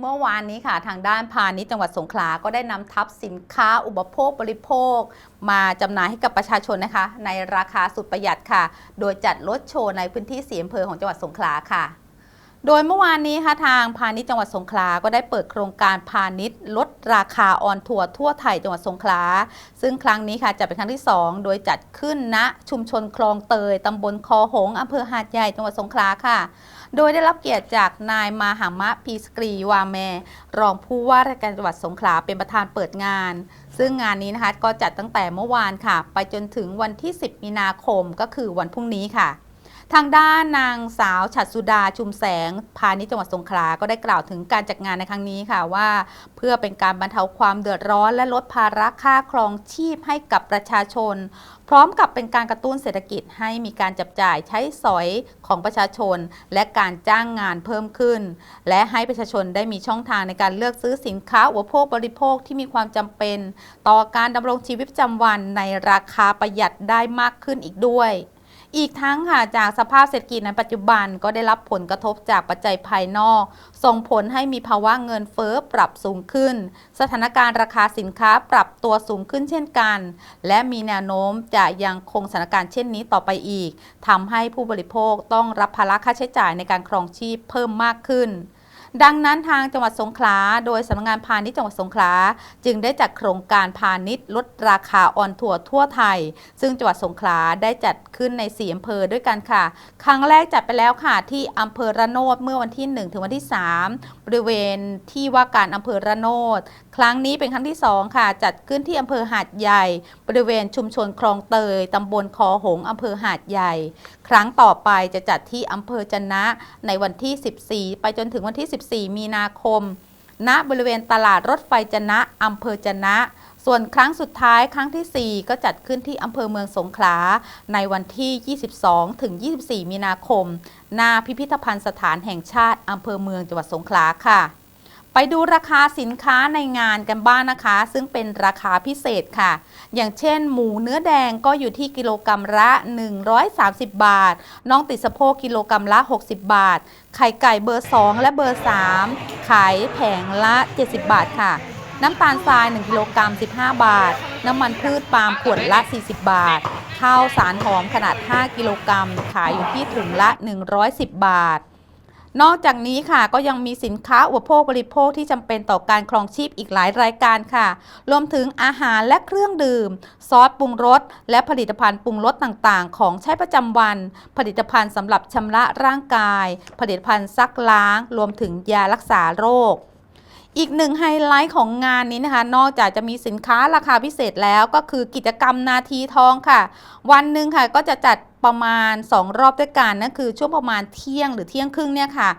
เมื่อวานนี้ค่ะทางด้านพาณิชย์จังหวัดสงขลา ก็ได้นำทับสินค้าอุปโภคบริโภค มาจำหน่ายให้กับประชาชนนะคะ ในราคาสุดประหยัดค่ะ โดยจัดรถโชว์ในพื้นที่สีอำเภอของจังหวัดสงขลาค่ะ โดยเมื่อวานนี้ค่ะทางพาณิชย์จังหวัดสงขลา ก็ได้เปิดโครงการพาณิชย์ลดราคาออนทัวร์ทั่วไทยจังหวัดสงขลา ซึ่งครั้งนี้ค่ะจะเป็นครั้งที่ 2 โดยจัดขึ้นณชุมชนคลองเตยตำบลคอหงส์อำเภอหาดใหญ่จังหวัดสงขลาค่ะ โดยได้รับเกียรติจากนายมาหามะพีสกรีวาแม รองผู้ว่าราชการจังหวัดสงขลาเป็นประธานเปิดงาน ซึ่งงานนี้นะคะก็จัดตั้งแต่เมื่อวานค่ะ ไปจนถึงวันที่ 10 มีนาคมก็คือวันพรุ่งนี้ค่ะ ทางด้านนางสาวฉัตรสุดาชุมแสง พาณิชย์จังหวัดสงขลา ก็ได้กล่าวถึงการจัดงานในครั้งนี้ค่ะว่า เพื่อเป็นการบรรเทาความเดือดร้อน และลดภาระค่าครองชีพให้กับประชาชน พร้อมกับเป็นการกระตุ้นเศรษฐกิจให้มีการจับจ่ายใช้สอยของประชาชน และการจ้างงานเพิ่มขึ้น และให้ประชาชนได้มีช่องทางในการเลือกซื้อสินค้าอุปโภคบริโภคที่มีความจำเป็น ต่อการดำรงชีวิตประจำวันในราคาประหยัดได้มากขึ้นอีกด้วย อีกทั้งค่ะจากสภาพเศรษฐกิจในปัจจุบันก็ได้รับผลกระทบจากปัจจัยภายนอก ส่งผลให้มีภาวะเงินเฟ้อปรับสูงขึ้น สถานการณ์ราคาสินค้าปรับตัวสูงขึ้นเช่นกัน และมีแนวโน้มจะยังคงสถานการณ์เช่นนี้ต่อไปอีกทำให้ผู้บริโภคต้องรับภาระค่าใช้จ่ายในการครองชีพเพิ่มมากขึ้น ดังนั้นทางจังหวัดสงขลาโดยสำนักงานพาณิชย์จังหวัดสงขลาจึงได้จัดโครงการพาณิชย์ลดราคาออนทัวร์ทั่วไทย ซึ่งจังหวัดสงขลาได้จัดขึ้นในสีอำเภอด้วยกันค่ะ ครั้งแรกจัดไปแล้วค่ะที่อำเภอระโนดเมื่อวันที่ 1 ถึงวันที่ 3 บริเวณที่ว่าการอำเภอระโนด ครั้งนี้เป็นครั้งที่ 2 ค่ะ จัดขึ้นที่อำเภอหาดใหญ่ บริเวณชุมชนคลองเตยตำบลคอหงอำเภอหาดใหญ่ ครั้งต่อไปจะจัดที่อำเภอจนะในวันที่ 14 ไปจนถึงวันที่ 14 มีนาคม ณบริเวณตลาดรถไฟจนะอำเภอจนะส่วนครั้งสุดท้ายครั้งทีสี่4 ก็จัดขึ้นที่อำเภอเมืองสงขลา ในวันที่ 22 ถึง 24 มีนาคม หน้าพิพิธภัณฑ์สถานแห่งชาติอำเภอเมืองจังหวัดสงขลาค่ะ ไปดูราคาสินค้าในงานกันบ้างนะคะ ซึ่งเป็นราคาพิเศษค่ะ อย่างเช่น หมูเนื้อแดงก็อยู่ที่กิโลกรรัมละ 130 บาท น้องติดสะโพกกิโลกรรัมละ 60 บาท ไข่ไก่เบอร์ 2 และเบอร์ 3 ขายแผงละ 70 บาทค่ะ น้ำตาลทราย 1 กิโลกรัม 15 บาท น้ำมันพืชปาล์มขวดละ 40 บาท ข้าวสารหอมขนาด 5 กิโลกรัม ขายอยู่ที่ถุงละ 110 บาท นอกจากนี้ค่ะก็ยังมีสินค้าอุปโภคบริโภคที่จำเป็นต่อการครองชีพอีกหลายรายการค่ะ รวมถึงอาหารและเครื่องดื่ม ซอสปรุงรส และผลิตภัณฑ์ปรุงรสต่างๆ ของใช้ประจำวัน ผลิตภัณฑ์สำหรับชำระร่างกาย ผลิตภัณฑ์ซักล้าง รวมถึงยารักษาโรคอีกหนึ่งไฮไลท์ของงานนี้นะคะ นอกจากจะมีสินค้าราคาพิเศษแล้วก็คือกิจกรรมนาทีทองค่ะ วันหนึ่งค่ะก็จะจัด ประมาณ 2 รอบด้วยกันนั่นคือช่วงประมาณเที่ยงหรือเที่ยงครึ่งเนี่ยค่ะ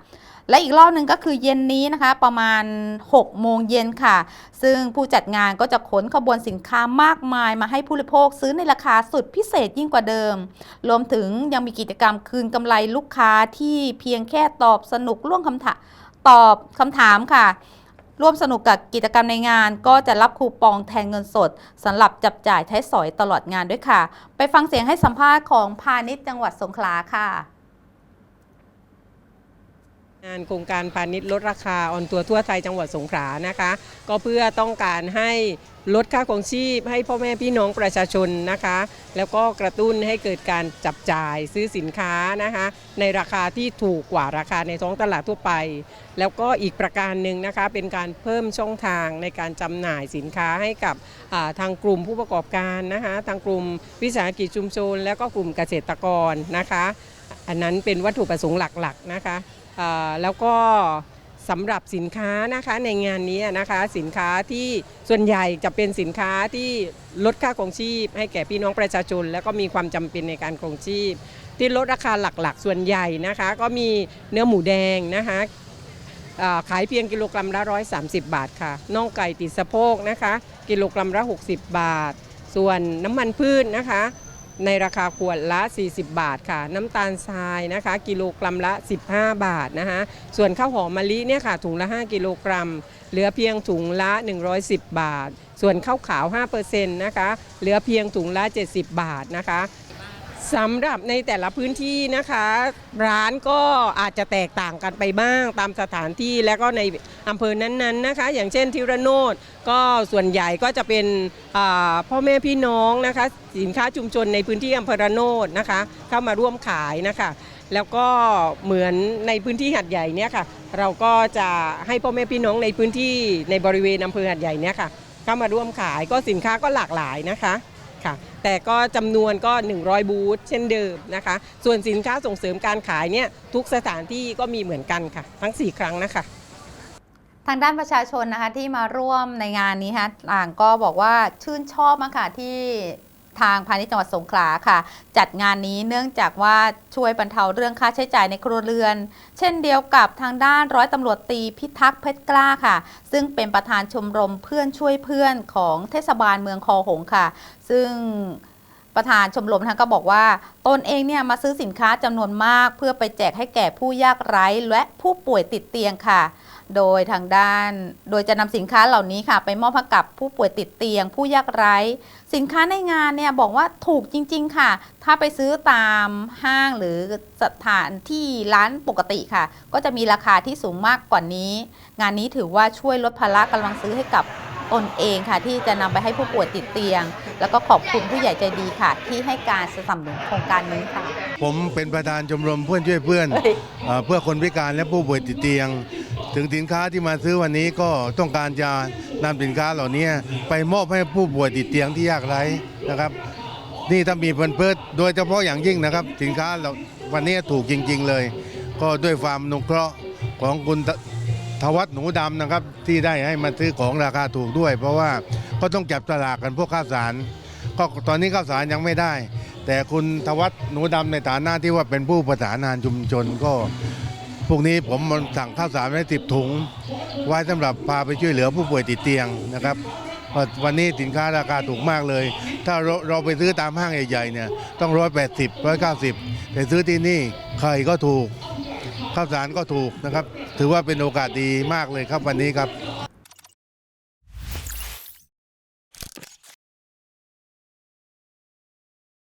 และอีกรอบหนึ่งก็คือเย็นนี้นะคะประมาณ 6 โมงเย็นค่ะ ซึ่งผู้จัดงานก็จะขนขบวนสินค้ามากมายมาให้ผู้บริโภคซื้อในราคาสุดพิเศษยิ่งกว่าเดิม รวมถึงยังมีกิจกรรมคืนกำไรลูกค้าที่เพียงแค่ตอบสนุกร่วมคำถามตอบคำถามค่ะ ร่วมสนุกกับกิจกรรมในงาน ก็จะรับคูปองแทนเงินสดสำหรับจับจ่ายใช้สอยตลอดงานด้วยค่ะ ไปฟังเสียงให้สัมภาษณ์ของพาณิชย์จังหวัดสงขลาค่ะ งานโครงการพาณิชย์ลดราคาออนตัวทั่วไทยจังหวัดสงขลานะคะ ก็เพื่อต้องการให้ลดค่าของชีพ ให้พ่อแม่พี่น้องประชาชนนะคะ แล้วก็กระตุ้นให้เกิดการจับจ่ายซื้อสินค้านะคะ ในราคาที่ถูกกว่าราคาในท้องตลาดทั่วไป แล้วก็อีกประการหนึ่งนะคะ เป็นการเพิ่มช่องทางในการจำหน่ายสินค้าให้กับทางกลุ่มผู้ประกอบการนะคะ ทางกลุ่มวิสาหกิจชุมชน แล้วก็กลุ่มเกษตรกรนะคะ อันนั้นเป็นวัตถุประสงค์หลักๆนะคะ แล้วก็สำหรับสินค้านะคะในงานนี้นะคะสินค้าที่ส่วนใหญ่จะเป็นสินค้าที่ลดค่าครองชีพ ให้แก่พี่น้องประชาชน แล้วก็มีความจำเป็นในการครงชีพ ที่ลดราคาหลักๆ ส่วนใหญ่นะคะ ก็มีเนื้อหมูแดงนะคะขายเพียงกิโลกรัมละ 130 บาทค่ะน่องไก่ติดสะโพกนะคะ กิโลกรัมละ 60 บาท ส่วนน้ำมันพืชนะคะ ในราคาขวดละ 40 บาทค่ะ น้ำตาลทรายนะคะ กิโลกรัมละ 15 บาทนะคะส่วนข้าวหอมมะลิเนี่ยค่ะ ถุงละ 5 กิโลกรัม เหลือเพียงถุงละ 110 บาท ส่วนข้าวขาว 5%นะคะ เหลือเพียงถุงละ 70 บาทนะคะ สำหรับในแต่ละพื้นที่นะคะ ร้านก็อาจจะแตกต่างกันไปบ้างตามสถานที่และก็ในอำเภอนั้นๆนะคะ อย่างเช่นทิระโนดก็ส่วนใหญ่ก็จะเป็นพ่อแม่พี่น้องนะคะ สินค้าชุมชนในพื้นที่อำเภอระโนดนะคะ เข้ามาร่วมขายนะคะ แล้วก็เหมือนในพื้นที่หัดใหญ่เนี่ยค่ะ เราก็จะให้พ่อแม่พี่น้องในพื้นที่ในบริเวณอำเภอหัดใหญ่เนี่ยค่ะเข้ามาร่วมขายก็สินค้าก็หลากหลายนะคะ ค่ะ แต่ก็จำนวนก็ 100 บูธเช่นเดิมนะคะ ส่วนสินค้าส่งเสริมการขายเนี่ยทุกสถานที่ก็มีเหมือนกันค่ะ ทั้ง 4 ครั้งนะคะทางด้านประชาชนนะคะที่มาร่วมในงานนี้ฮะต่างก็บอกว่าชื่นชอบมากค่ะที่ ทางพาณิชย์จังหวัดสงขลาค่ะ จัดงานนี้เนื่องจากว่าช่วยบรรเทาเรื่องค่าใช้จ่ายในครัวเรือน เช่นเดียวกับทางด้านร้อยตำรวจตีพิทักษ์เพชรกล้าค่ะ ซึ่งเป็นประธานชมรมเพื่อนช่วยเพื่อนของเทศบาลเมืองคอหงส์ค่ะ ซึ่งประธานชมรมนะคะก็บอกว่า ตนเองเนี่ยมาซื้อสินค้าจำนวนมาก เพื่อไปแจกให้แก่ผู้ยากไร้และผู้ป่วยติดเตียงค่ะ โดยทางด้าน โดยจะนำสินค้าเหล่านี้ค่ะ ไปมอบให้กับผู้ป่วยติดเตียง ผู้ยากไร้ สินค้าในงานเนี่ยบอกว่าถูกจริง ๆ ค่ะ ถ้าไปซื้อตามห้างหรือสถานที่ร้านปกติค่ะ ก็จะมีราคาที่สูงมากกว่านี้ งานนี้ถือว่าช่วยลดภาระกำลังซื้อให้กับตนเองค่ะ ที่จะนำไปให้ผู้ป่วยติดเตียง แล้วก็ขอบคุณผู้ใหญ่ใจดีค่ะ ที่ให้การสนับสนุนโครงการนี้ค่ะ ผมเป็นประธานชมรมเพื่อนช่วยเพื่อนเอ่อเพื่อคนพิการและผู้ป่วยติดเตียง ถึงสินค้าที่มาซื้อวันนี้ก็ต้องการจะนำสินค้าเหล่านี้ไปมอบให้ผู้ป่วยติดเตียงที่ยากไร้นะครับ นี่ถ้ามีเพิ่นเพิดโดยเฉพาะอย่างยิ่งนะครับ สินค้าเราวันนี้ถูกจริง ๆ เลย ก็ด้วยความนุเคราะห์ของคุณทวัฒหนูดำนะครับ ที่ได้ให้มาซื้อของราคาถูกด้วย เพราะว่าก็ต้องจับสลากกันพวกข้าวสาร ก็ตอนนี้ข้าวสารยังไม่ได้ แต่คุณทวัฒหนูดำในฐานะที่ว่าเป็นผู้ประสานงานชุมชนก็ พวกนี้ผมสั่งข้าวสารไว้สิบถุง ไว้สำหรับพาไปช่วยเหลือผู้ป่วยติดเตียงนะครับวันนี้สินค้าราคาถูกมากเลย ถ้าเราเราไปซื้อตามห้างใหญ่ๆเนี่ยต้องร้อยแปดสิบร้อยเก้าสิบแต่ซื้อที่นี่ไข่ก็ถูกข้าวสารก็ถูกนะครับ ถือว่าเป็นโอกาสดีมากเลยครับวันนี้ครับ